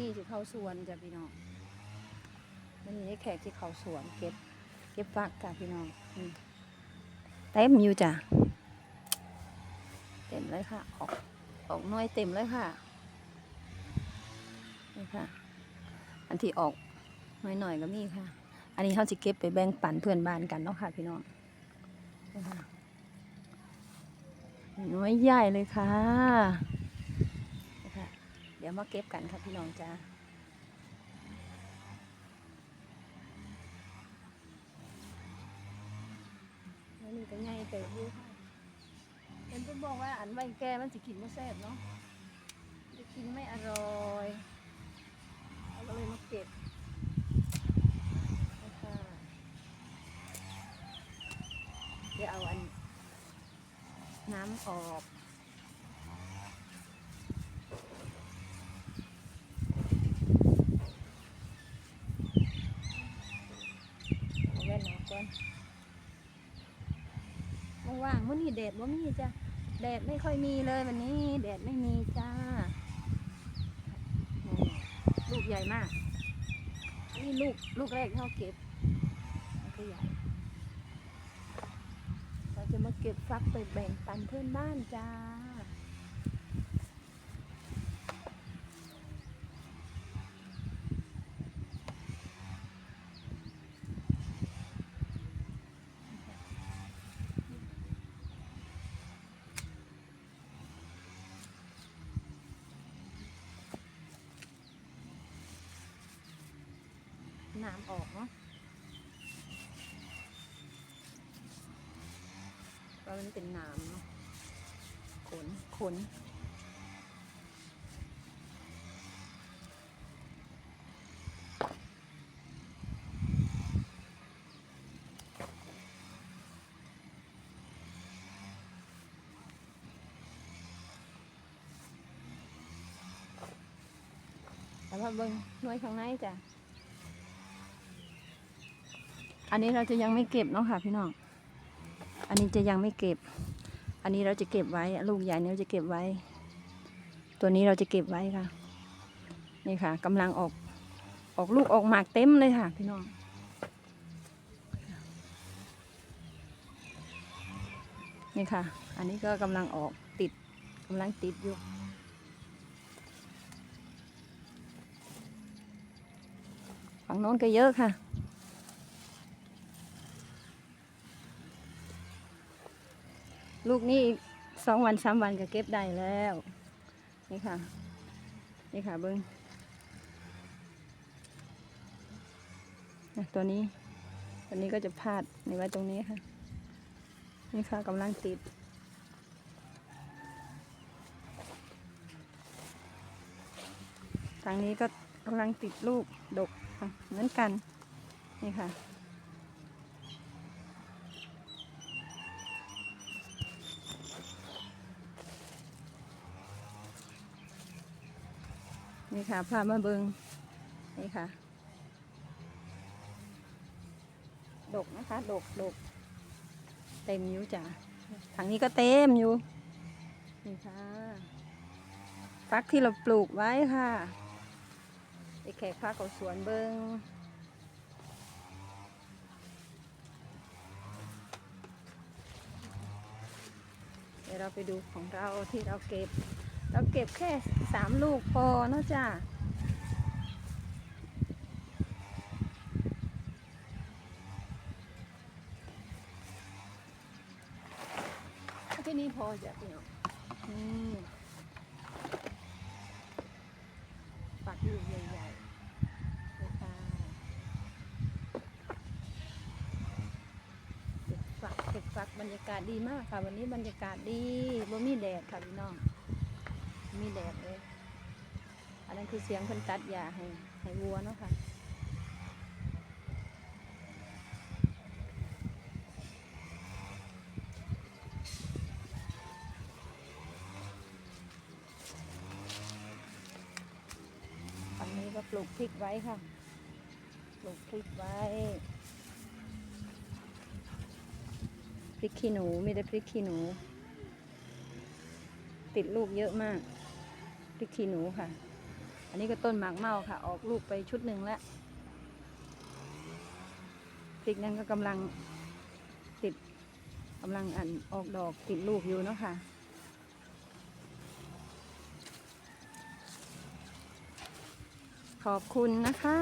นี้สิเขาสวนจ้ะพี่น้องมันนี้แขกที่เขาสวนเก็บ เก็บฟักจ้ะพี่น้องเต็มอยู่จ้ะเต็มเลยค่ะ ออกออกน้อยเต็มเลยค่ะนี่ค่ะ อันที่ออกหน่อยก็มีค่ะ อันนี้เขาจะเก็บไปแบ่งปันเพื่อนบ้านกันเนาะค่ะพี่น้องน้อยใหญ่เลยค่ะ ดี๋ยวมาเก็บกันค่ะพี่น้องจ้าแล้วนี่ก็ง่ายเติบอยู่ค่ะเป็นผู้บอกว่าอันใบแก่มันสิกินไม่แซ่บเนาะจะกินไม่อร่อยเราก็เลยมาเก็บนะคะเดี๋ยวเอาอันน้ำออก เอาแว่นออกก่อนว่างๆมื่อนี้ แดดว่ามีจ้ะแดดไม่ค่อยมีเลยวันนี้ แดดไม่มีจ้าลูกใหญ่มาก นี่ลูกลูกแรกที่เขาเก็บมันก็ใหญ่เราจะมาเก็บฟักไปแบ่งปันเพื่อนบ้านจ้า น้ำออกเนาะเพราะมันเป็นน้ำเนาะขนขนแต่ว่าเบิ้งหน่วยข้างในจ้ะ อันนี้เราจะยังไม่เก็บเนาะค่ะพี่น้อง อันนี้จะยังไม่เก็บ อันนี้เราจะเก็บไว้ ลูกใหญ่นี้เราจะเก็บไว้ ตัวนี้เราจะเก็บไว้ค่ะ นี่ค่ะกำลังออก ออกลูกออกหมากเต็มเลยค่ะ พี่น้อง นี่ค่ะ อันนี้ก็กำลังออกติดกำลังติดอยู่ฝั่งโน้นก็เยอะค่ะ ลูกนี้อีกสองวันสามวันก็เก็บได้แล้ว นี่ค่ะ นี่ค่ะเบิ้งอะตัวนี้ ตัวนี้ก็จะพาดในไว้ตรงนี้ค่ะ นี่ค่ะกำลังติด ทางนี้ก็กำลังติดลูกดกค่ะเหมือนกัน นี่ค่ะ นี่ค่ะพามาเบิงนี่ค่ะ ดกนะคะ ดกดกเต็มอยู่จ้ะทางนี้ก็เต็มอยู่ นี่ค่ะฟักที่เราปลูกไว้ค่ะไปแขกพักของสวนเบิงเดี๋ยวเราไปดูของเราที่เราเก็บ เราเก็บแค่สามลูกพอเนอะจ้าแค่นี้พอจ้ะพี่น้องอืมปักลูกใหญ่ๆเลยค่ะเก็บฝักเก็บฝักบรรยากาศดีมากค่ะ วันนี้บรรยากาศดีบ่มีแดดค่ะพี่น้อง มีแดดเลย อันนั้นคือเสียงเพิ่นตัดหญ้าให้ให้วัวเนาะค่ะอันนี้ก็ปลูกพริกไว้ค่ะ ปลูกพริกไว้ พริกขี้หนูมีแต่พริกขี้หนู ติดลูกเยอะมาก พริกขี้หนูค่ะ อันนี้ก็ต้นหมากเมาค่ะ ออกลูกไปชุดหนึ่งแล้วพริกนั้นก็กำลังติดกำลังอันออกดอกติดลูกอยู่เนาะค่ะขอบคุณนะคะ